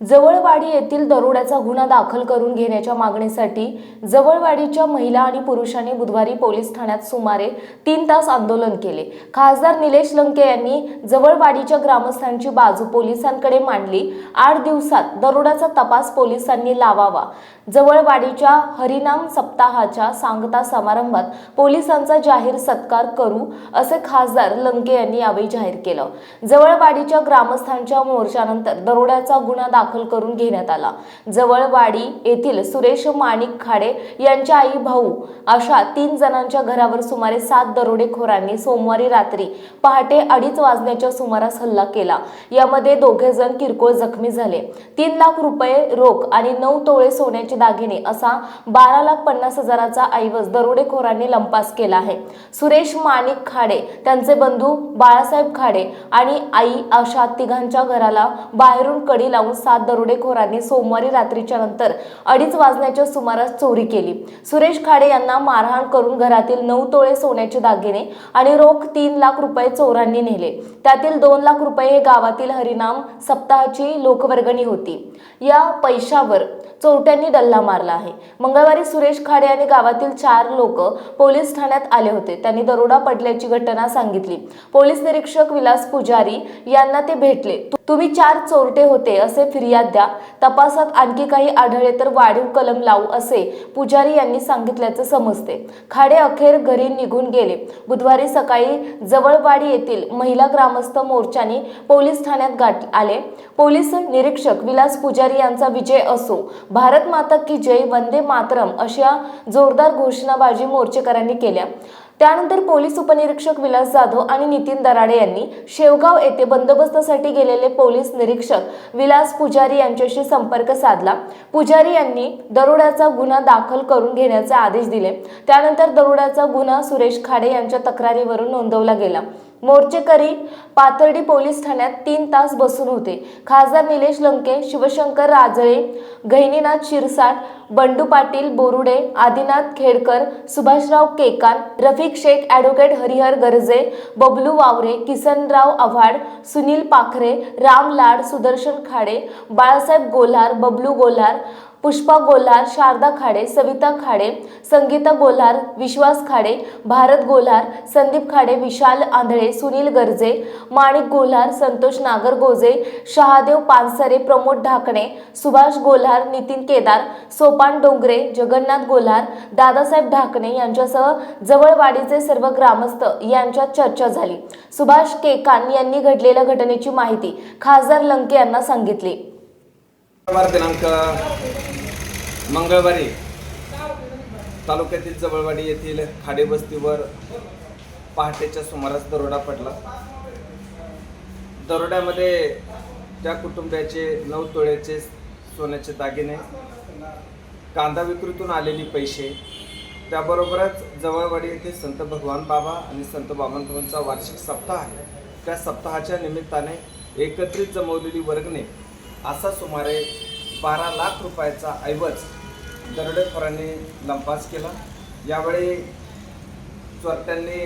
जवळवाडी येथील दरोड्याचा गुन्हा दाखल करून घेण्याच्या मागणीसाठी जवळवाडीच्या महिला आणि पुरुषांनी बुधवारी पोलीस ठाण्यात सुमारे तीन तास आंदोलन केले. खासदार निलेश लंके यांनी जवळवाडीच्या ग्रामस्थांची बाजू पोलिसांकडे मांडली. आठ दिवसात दरोड्याचा तपास पोलिसांनी लावावा. जवळवाडीच्या हरिनाम सप्ताहाच्या सांगता समारंभात पोलिसांचा जाहीर सत्कार करू असे खासदार लंके यांनी यावेळी जाहीर केलं. जवळवाडीच्या ग्रामस्थांच्या मोर्चानंतर दरोड्याचा गुन्हा दाखल दाखल करून घेण्यात आला. जवळवाडी येथील सुरेश माणिक खाडे यांच्या आई भाऊ अशा तीन जणांच्या घरावर सुमारे सात दरोडेखोरांनी सोमवारी रात्री पहाटे अडीच वाजण्याच्या सुमारास हल्ला केला. यामध्ये दोघे जण किरकोळ जखमी झाले. तीन लाख रुपये रोख आणि नऊ तोळे सोन्याचे दागिने असा बारा लाख पन्नास हजाराचा ऐवज दरोडेखोरांनी लंपास केला आहे. सुरेश माणिक खाडे त्यांचे बंधू बाळासाहेब खाडे आणि आई अशा तिघांच्या घराला बाहेरून कडी लावून सात दरोडेखोरांनी सोमवारी रात्रीच्या नंतर अडीच वाजण्याच्या सुमारास चोरी केली. सुरेश खाडे यांना मारहाण करून घरातील नऊ तोळे सोन्याचे दागिने आणि रोख तीन लाख रुपये चोरांनी नेले. त्यातील दोन लाख रुपये हे गावातील हरिनाम सप्ताहाची लोकवर्गणी होती. या पैशावर चोरट्यांनी डल्ला मारला आहे. मंगळवारी सुरेश खाडे आणि गावातील चार लोक पोलीस ठाण्यात आले होते. त्यांनी दरोडा पडल्याची घटना सांगितली. पोलीस निरीक्षक विलास पुजारी यांना ते भेटले. तुम्ही चार चोरटे होते असे फिर्याद द्या. तपासात आणखी काही आढळले तर वाढीव कलम लावू असे पुजारी यांनी सांगितल्याचं समजते. खाडे अखेर घरी निघून गेले. बुधवारी सकाळी जवळवाडी येथील महिला ग्रामस्थ मोर्चाने पोलीस ठाण्यात गाठ आले. पोलीस निरीक्षक विलास पुजारी यांचा विजय असो भारत माता की जय वंदे मातरम अशा जोरदार घोषणाबाजी मोर्चेकऱ्यांनी केल्या. त्यानंतर पोलीस उपनिरीक्षक विलास जाधव आणि नितीन दराडे यांनी शेवगाव येथे बंदोबस्तासाठी गेलेले पोलीस निरीक्षक विलास पुजारी यांच्याशी संपर्क साधला. पुजारी यांनी दरोड्याचा गुन्हा दाखल करून घेण्याचे आदेश दिले. त्यानंतर दरोड्याचा गुन्हा सुरेश खाडे यांच्या तक्रारीवरून नोंदवला गेला. मोर्चेकरी पाथर्डी पोलीस ठाण्यात तीन तास बसून होते. खासदार निलेश लंके शिवशंकर राजळे गहिनीनाथ शिरसाट बंडू पाटील बोरुडे आदिनाथ खेडकर सुभाषराव केकान रफिक शेख ॲडव्होकेट हरिहर गरजे बबलू वावरे किसनराव आव्हाड सुनील पाखरे राम लाड सुदर्शन खाडे बाळासाहेब गोल्हार बबलू गोल्हार पुष्पा गोल्हार शारदा खाडे सविता खाडे संगीता गोल्हार विश्वास खाडे भारत गोल्हार संदीप खाडे विशाल आंधळे सुनील गर्जे माणिक गोल्हार संतोष नागरगोजे शहादेव पानसरे प्रमोद ढाकणे सुभाष गोल्हार नितीन केदार सोपान डोंगरे जगन्नाथ गोल्हार दादासाहेब ढाकणे यांच्यासह जवळवाडीचे सर्व ग्रामस्थ यांच्यात चर्चा झाली. सुभाष केकान यांनी घडलेल्या घटनेची माहिती खासदार लंके यांना सांगितली. दिनांक मंगळवारी तालुक्यातील जवळवाडी येथील खाडेबस्तीवर पहाटेच्या सुमारास दरोडा पडला. दरोड्यामध्ये त्या कुटुंबियाचे नऊ तोळ्याचे सोन्याचे दागिने कांदा विक्रीतून आलेली पैसे त्याबरोबरच जवळवाडी येथे संत भगवान बाबा आणि संत बाबांचा वार्षिक सप्ताह आहे. त्या सप्ताहाच्या निमित्ताने एकत्रित जमवलेली वर्गणी असा सुमारे बारा लाख रुपयाचा ऐवज दरोडेखोरांनी लंपास केला. यावेळी चोरट्यांनी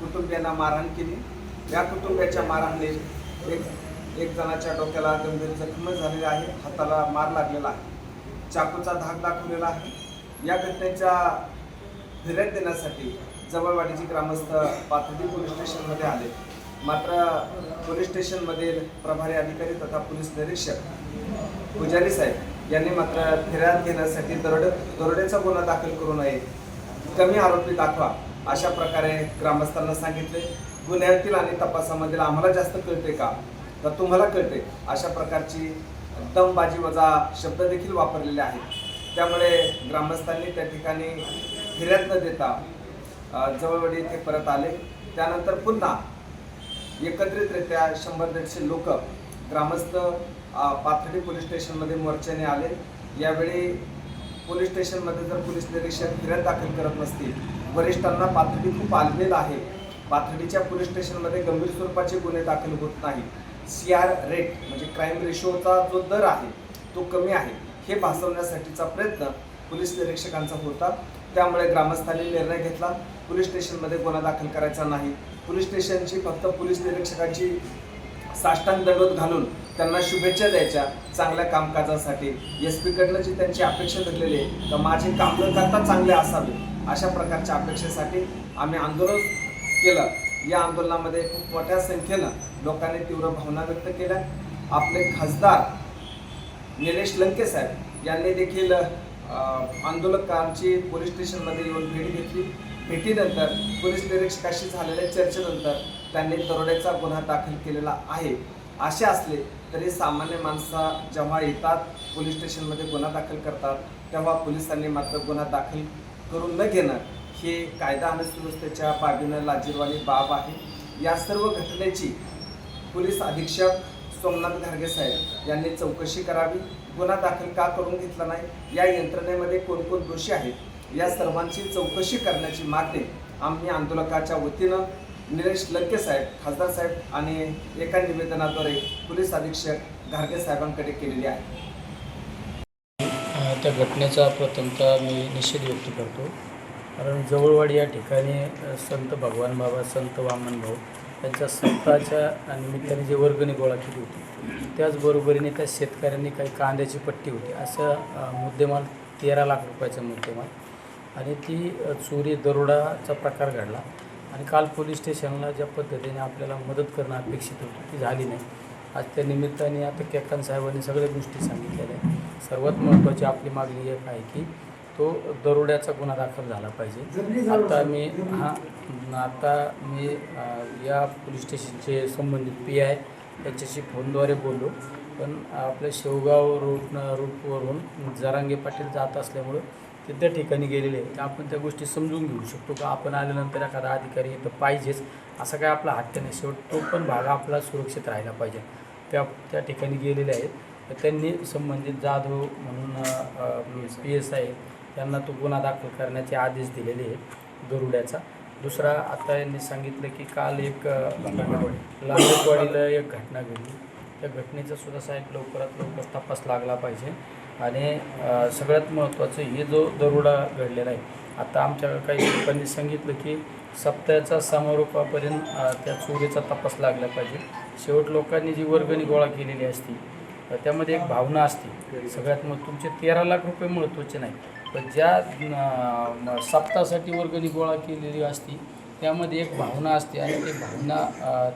कुटुंबियांना मारहाण केली. या कुटुंबियाच्या मारहाणीत एक एक जणाच्या डोक्याला गंभीर जखम झालेली आहे. हाताला मार लागलेला आहे. चाकूचा धाक दाखवलेला आहे. या घटनेच्या फिर्याद देण्यासाठी जवळवाडीचे ग्रामस्थ पाथर्डी पोलीस स्टेशनमध्ये आले. मात्र पोलीस स्टेशनमधील प्रभारी अधिकारी तथा पोलीस निरीक्षक पुजारी साहेब यांनी मात्र फिर्याद घेण्यासाठी दरोडे दरोड्याचा गुन्हा दाखल करू नये कमी आरोपी दाखवा अशा प्रकारे ग्रामस्थांना सांगितले. गुन्ह्यातील आणि तपासामधील आम्हाला जास्त कळते का? तर तुम्हाला कळते अशा प्रकारची दमबाजी वजा शब्द देखील वापरलेले आहेत. त्यामुळे ग्रामस्थांनी त्या ठिकाणी फिर्याद न देता अ, जवळवडी येथे परत आले. त्यानंतर पुन्हा एकत्रितरित्या शंभर दीडशे लोक ग्रामस्थ पाथडी पाथर्डी पोलीस स्टेशनमध्ये मोर्चाने आले. यावेळी पोलीस स्टेशनमध्ये जर पोलीस निरीक्षक फिर्याद दाखल करत नसतील वरिष्ठांना पाथर्डी खूप आलेलं आहे. पाथर्डीच्या पोलीस स्टेशनमध्ये गंभीर स्वरूपाचे गुन्हे दाखल होत नाही सी आर रेट म्हणजे क्राईम रेशोचा जो दर आहे तो कमी आहे. हे भासवण्यासाठीचा प्रयत्न पोलीस निरीक्षकांचा होता. त्यामुळे ग्रामस्थांनी निर्णय घेतला. पोलीस स्टेशनमध्ये गुन्हा दाखल करायचा नाही. पोलीस स्टेशनची फक्त पोलीस निरीक्षकाची साष्टांग दंडवत घालून त्यांना शुभेच्छा द्यायच्या चांगल्या कामकाजासाठी. एस पीकडनं जी त्यांची अपेक्षा धरलेली आहे तर माझे काम न करता चांगले असावे अशा प्रकारच्या अपेक्षेसाठी आम्ही आंदोलन केलं. या आंदोलनामध्ये खूप मोठ्या संख्येनं लोकांनी तीव्र भावना व्यक्त केल्या. आपले खासदार निलेश लंके साहेब यांनी देखील आंदोलकांची पोलीस स्टेशनमध्ये येऊन भेट घेतली. भेटीनंतर पोलीस निरीक्षकाशी झालेल्या चर्चेनंतर त्यांनी दरोड्याचा गुन्हा दाखल केलेला आहे. असे असले तरी सामान्य माणसं जेव्हा येतात पोलीस स्टेशनमध्ये गुन्हा दाखल करतात तेव्हा पोलिसांनी मात्र गुन्हा दाखल करून न घेणं हे कायदा आणि सुव्यवस्थेच्या बाबीनं लाजीरवाणी बाब आहे. या सर्व घटनेची पोलीस अधीक्षक सोमनाथ घारगे साहेब यांनी चौकशी करावी. गुन्हा दाखल का करून घेतला नाही? या यंत्रणेमध्ये कोण कोण दोषी आहेत? या सर्वांची चौकशी करण्याची मागणी आम्ही आंदोलकाच्या वतीनं निलेश लंके साहेब खासदार साहेब आणि एका निवेदनाद्वारे पोलीस अधीक्षक घारगे साहेबांकडे केलेली आहे. त्या घटनेचा प्रथमतः मी निषेध व्यक्त करतो. कारण जवळवाडी या ठिकाणी संत भगवान बाबा संत वामन भाऊ यांच्या सप्ताहाच्या निमित्ताने जे वर्गणी गोळा केली होती त्याचबरोबरीने त्या शेतकऱ्यांनी काही कांद्याची पट्टी होती असं मुद्देमाल तेरा लाख रुपयाचा मुद्देमाल आणि ती चोरी दरोडाचा प्रकार घडला. आणि काल पोलीस स्टेशनला ज्या पद्धतीने आपल्याला मदत करणं अपेक्षित होतं ती झाली नाही. आज त्या निमित्ताने आता केकान साहेबांनी सगळ्या गोष्टी सांगितलेल्या आहेत. सर्वात महत्त्वाची आपली मागणी एक आहे की तो दरोड्याचा गुन्हा दाखल झाला पाहिजे. आता मी हां आता मी या पोलीस स्टेशनचे संबंधित पी आय त्याच्याशी फोनद्वारे बोललो. पण आपल्या शेवगाव रूट रूटवरून जरांगे पाटील जात असल्यामुळं ते त्या ठिकाणी गेलेले आहेत. तर आपण त्या गोष्टी समजून घेऊ शकतो का? आपण आल्यानंतर एखादा अधिकारी येतं पाहिजेच. असा काय आपला हट्ट नाही. शेवट तो पण भाग आपला सुरक्षित राहिला पाहिजे. त्या त्या ठिकाणी गेलेले आहेत. तर त्यांनी संबंधित जाधव म्हणून पी एस आय त्यांना तो गुन्हा दाखल करण्याचे आदेश दिलेले आहेत गरुड्याचा. दुसरा आता यांनी सांगितलं की काल एक लांबवाडीला एक घटना घडली. त्या घटनेचा सुद्धा साहेब लवकरात लवकर तपास लागला पाहिजे. आणि सगळ्यात महत्त्वाचं हे जो दरोडा घडलेला आहे. आता आमच्या काही लोकांनी सांगितलं की सप्ताहाचा समारोपापर्यंत त्या चोरीचा तपास लागला पाहिजे. शेवट लोकांनी जी वर्गणी गोळा केलेली असती त्यामध्ये एक भावना असते. सगळ्यात मग तुमचे तेरा लाख रुपये महत्त्वाचे नाही. पण ज्या सप्तासाठी सप्ताहासाठी वर्गणी गोळा केलेली असती त्यामध्ये एक भावना असते आणि ती भावना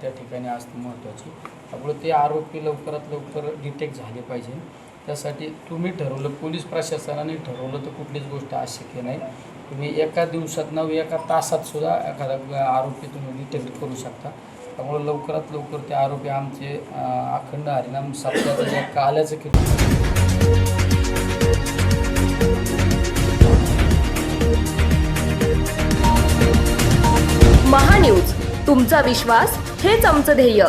त्या ठिकाणी असते महत्त्वाची. त्यामुळे ते आरोपी लवकरात लवकर डिटेक्ट झाले पाहिजे. त्यासाठी तुम्ही ठरवलं पोलीस प्रशासनाने ठरवलं तर कुठलीच गोष्ट अशक्य नाही. तुम्ही एका दिवसात न एका तासात सुद्धा एखादा आरोपी तुम्ही डिटेक्ट करू शकता. त्यामुळे लवकरात लवकर ते आरोपी आमचे अखंड हरिनाम सप्ताहाचं जे काल्याचं किती महान्यूज तुमचा विश्वास हेच आमचं ध्येय.